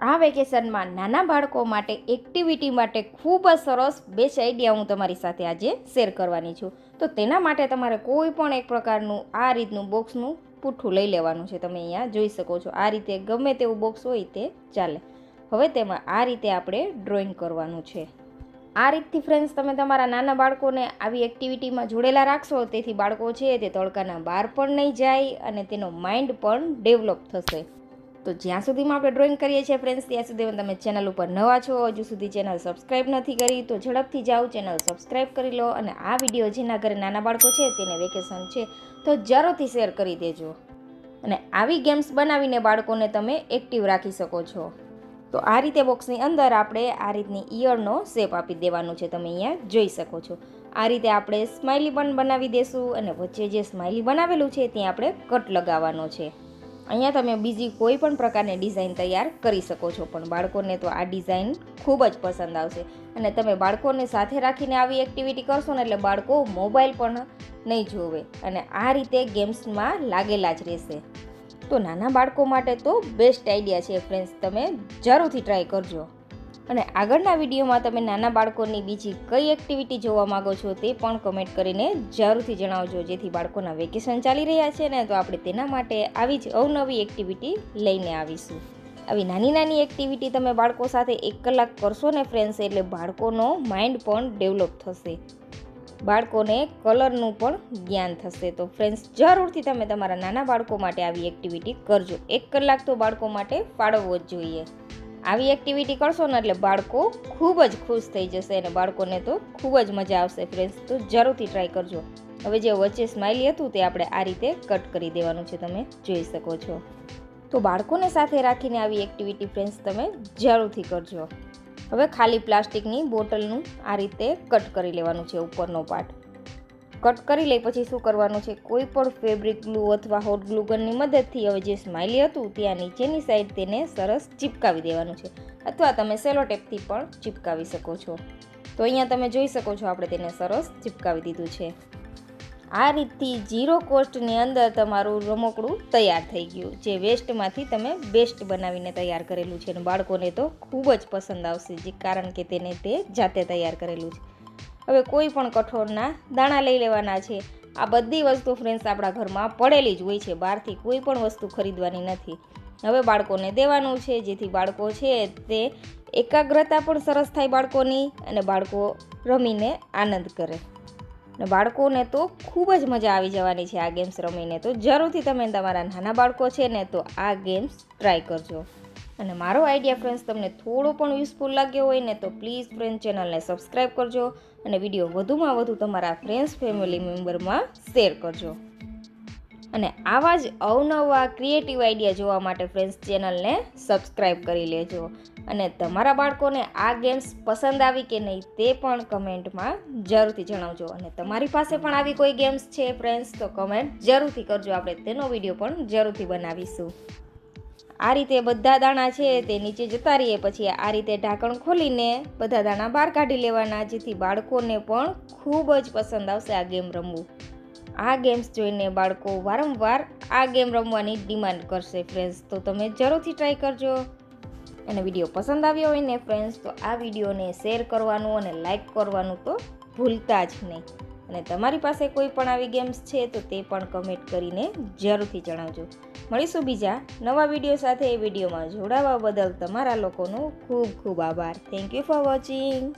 આ વેકેશનમાં નાના બાળકો માટે એક્ટિવિટી માટે ખૂબ જ સરસ બેસ્ટ આઈડિયા હું તમારી સાથે આજે શેર કરવાની છું. તો તેના માટે તમારે કોઈ પણ એક પ્રકારનું આ રીતનું બોક્સનું પૂઠું લઈ લેવાનું છે. તમે અહીંયા જોઈ શકો છો. આ રીતે ગમે તેવું બોક્સ હોય તે ચાલે. હવે તેમાં આ રીતે આપણે ડ્રોઈંગ કરવાનું છે. આ રીતથી ફ્રેન્ડ્સ તમે તમારા નાના બાળકોને આવી એક્ટિવિટીમાં જોડેલા રાખશો. તેથી બાળકો છે તે તડકાના બહાર પણ નહીં જાય અને તેનો માઇન્ડ પણ ડેવલપ થશે. તો જ્યાં સુધીમાં આપણે ડ્રોઈંગ કરીએ છીએ ફ્રેન્ડ્સ ત્યાં સુધીમાં તમે ચેનલ ઉપર નવા છો, હજુ સુધી ચેનલ સબસ્ક્રાઈબ નથી કરી, તો ઝડપથી જાઓ ચેનલ સબસ્ક્રાઈબ કરી લો અને આ વીડિયો જેના ઘરે નાના બાળકો છે તેને વેકેશન છે, તો જરૂરથી શેર કરી દેજો. અને આવી ગેમ્સ બનાવીને બાળકોને તમે એક્ટિવ રાખી શકો છો. તો આ રીતે બોક્સની અંદર આપણે આ રીતની ઇયરનો શેપ આપી દેવાનું છે, તમે અહીંયા જોઈ શકો છો. આ રીતે આપણે સ્માઇલી પણ બનાવી દેશું અને વચ્ચે જે સ્માઇલી બનાવેલું છે, ત્યાં આપણે કટ લગાવવાનો છે. અહીંયા તમે બીજી કોઈ પણ પ્રકારની ડિઝાઇન તૈયાર કરી શકો છો, પણ બાળકોને તો આ ડિઝાઇન ખૂબ જ પસંદ આવશે. અને તમે બાળકોને સાથે રાખીને આવી એક્ટિવિટી કરશો ને એટલે બાળકો મોબાઈલ પણ નહીં જોવે. અને આ રીતે ગેમ્સમાં લાગેલા જ રહેશે. તો નાના બાળકો માટે તો બેસ્ટ આઈડિયા છે ફ્રેન્ડ્સ તમે જરૂરથી ટ્રાય કરજો. અને આગળના વિડીયોમાં તમે નાના બાળકોની બીજી કઈ એક્ટિવિટી જોવા માગો છો તે પણ કમેન્ટ કરીને જરૂરથી જણાવજો. જેથી બાળકોના વેકેશન ચાલી રહ્યા છે ને તો આપણે તેના માટે આવી જ અવનવી એક્ટિવિટી લઈને આવીશું. આવી નાની નાની એક્ટિવિટી તમે બાળકો સાથે એક કલાક કરશો ને ફ્રેન્ડ્સ એટલે બાળકોનો માઇન્ડ પણ ડેવલપ થશે. બાળકોને કલરનું પણ જ્ઞાન થશે. તો ફ્રેન્ડ્સ જરૂરથી તમે તમારા નાના બાળકો માટે આવી એક્ટિવિટી કરજો. એક કલાક તો બાળકો માટે ફાળવવો જ જોઈએ. આવી એક્ટિવિટી કરશો ને એટલે બાળકો ખૂબ જ ખુશ થઈ જશે અને બાળકોને તો ખૂબ જ મજા આવશે ફ્રેન્ડ્સ તો જરૂરથી ટ્રાય કરજો. હવે જે વચ્ચે સ્માઇલી હતું તે આપણે આ રીતે કટ કરી દેવાનું છે તમે જોઈ શકો છો. તો બાળકોને સાથે રાખીને આવી એક્ટિવિટી ફ્રેન્ડ્સ તમે જરૂરથી કરજો. હવે ખાલી પ્લાસ્ટિકની બોટલનું આ રીતે કટ કરી લેવાનું છે ઉપરનો પાર્ટ કટ કરી લઈ, પછી શું કરવાનું છે? કોઈ પણ ફેબ્રિક ગ્લુ અથવા હોટ ગ્લુ ગનની મદદથી હવે જે સ્માઇલી હતું, ત્યાં નીચેની સાઈડ તેને સરસ ચીપકાવી દેવાનું છે. અથવા તમે સેલો ટેપથી પણ ચીપકાવી શકો છો. તો અહીંયા તમે જોઈ શકો છો, આપણે તેને સરસ ચીપકાવી દીધું છે. આ રીતથી ઝીરો કોસ્ટની અંદર તમારું રમકડું તૈયાર થઈ ગયું. જે વેસ્ટમાંથી તમે બેસ્ટ બનાવીને તૈયાર કરેલું છે. અને બાળકોને તો ખૂબ જ પસંદ આવશે, જે કારણ કે તેને તે જાતે તૈયાર કરેલું છે. હવે કોઈ પણ કઠોળના દાણા લઈ લેવાના છે. આ બધી વસ્તુ ફ્રેન્ડ્સ આપણા ઘરમાં પડેલી જ હોય છે. બહારથી કોઈ પણ વસ્તુ ખરીદવાની નથી. હવે બાળકોને દેવાનું છે. જેથી બાળકો છે તે એકાગ્રતા પણ સરસ થાય બાળકોની અને બાળકો રમીને આનંદ કરે. ને બાળકોને તો ખૂબ જ મજા આવી જવાની છે આ ગેમ્સ રમીને. તો જરૂરથી તમે તમારા નાના બાળકો છે ને તો આ ગેમ્સ ટ્રાય કરજો. અને મારો આઈડિયા ફ્રેન્ડ્સ તમને થોડો પણ યુઝફુલ લાગ્યો હોય ને તો પ્લીઝ ફ્રેન્ડ ચેનલને સબસ્ક્રાઈબ કરજો અને વીડિયો વધુમાં વધુ તમારા ફ્રેન્ડ્સ ફેમિલી મેમ્બરમાં શેર કરજો. અને આવા જ અવનવા ક્રિએટિવ આઈડિયા જોવા માટે ફ્રેન્ડ્સ ચેનલને સબસ્ક્રાઈબ કરી લેજો. અને તમારા બાળકોને આ ગેમ્સ પસંદ આવી કે નહીં તે પણ કમેન્ટમાં જરૂરથી જણાવજો. અને તમારી પાસે પણ આવી કોઈ ગેમ્સ છે ફ્રેન્ડ્સ તો કમેન્ટ જરૂરથી કરજો. આપણે તેનો વીડિયો પણ જરૂરથી બનાવીશું. આ રીતે બધા દાણા છે તે નીચે જતા રહીએ. પછી આ રીતે ઢાંકણ ખોલીને બધા દાણા બહાર કાઢી લેવાના, જેથી બાળકોને પણ ખૂબ જ પસંદ આવશે આ ગેમ રમવું. આ ગેમ્સ જોઈને બાળકો વારંવાર આ ગેમ રમવાની ડિમાન્ડ કરશે ફ્રેન્ડ્સ. તો તમે જરૂરથી ટ્રાય કરજો. અને વીડિયો પસંદ આવ્યો હોય ને ફ્રેન્ડ્સ, તો આ વિડીયોને શેર કરવાનું અને લાઇક કરવાનું તો ભૂલતા જ નહીં. અને તમારી પાસે કોઈ પણ આવી ગેમ્સ છે તો તે પણ કમેન્ટ કરીને જરૂરથી જણાવજો. મળીશું બીજા નવા વીડિયો સાથે એ વિડીયોમાં જોડાવા બદલ તમારા લોકોનો ખૂબ ખૂબ આભાર. Thank you for watching